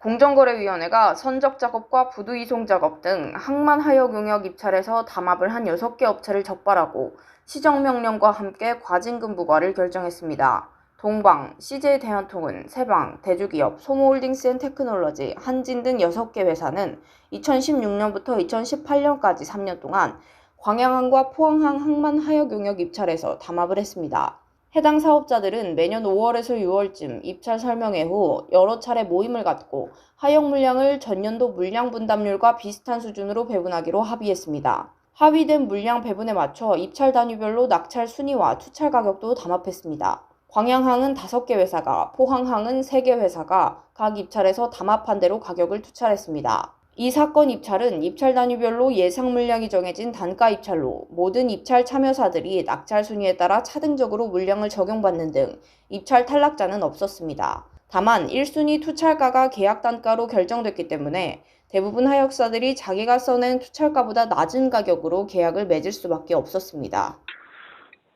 공정거래위원회가 선적 작업과 부두 이송 작업 등 항만 하역 용역 입찰에서 담합을 한 6개 업체를 적발하고 시정명령과 함께 과징금 부과를 결정했습니다. 동방, CJ 대한통운, 세방, 대주기업, 소모홀딩스 앤 테크놀로지, 한진 등 6개 회사는 2016년부터 2018년까지 3년 동안 광양항과 포항항 항만 하역 용역 입찰에서 담합을 했습니다. 해당 사업자들은 매년 5월에서 6월쯤 입찰 설명회 후 여러 차례 모임을 갖고 하역 물량을 전년도 물량 분담률과 비슷한 수준으로 배분하기로 합의했습니다. 합의된 물량 배분에 맞춰 입찰 단위별로 낙찰 순위와 투찰 가격도 담합했습니다. 광양항은 5개 회사가, 포항항은 3개 회사가 각 입찰에서 담합한 대로 가격을 투찰했습니다. 이 사건 입찰은 입찰 단위별로 예상 물량이 정해진 단가 입찰로 모든 입찰 참여사들이 낙찰 순위에 따라 차등적으로 물량을 적용받는 등 입찰 탈락자는 없었습니다. 다만 1순위 투찰가가 계약 단가로 결정됐기 때문에 대부분 하역사들이 자기가 써낸 투찰가보다 낮은 가격으로 계약을 맺을 수밖에 없었습니다.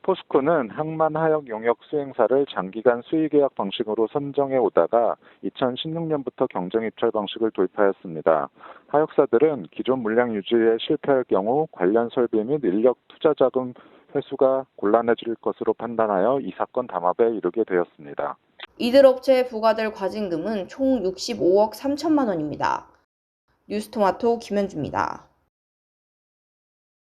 포스코는 항만 하역 용역 수행사를 장기간 수의계약 방식으로 선정해 오다가 2016년부터 경쟁 입찰 방식을 도입하였습니다. 하역사들은 기존 물량 유지에 실패할 경우 관련 설비 및 인력 투자 자금 회수가 곤란해질 것으로 판단하여 이 사건 담합에 이르게 되었습니다. 이들 업체에 부과될 과징금은 총 65억 3천만 원입니다. 뉴스토마토 김현주입니다.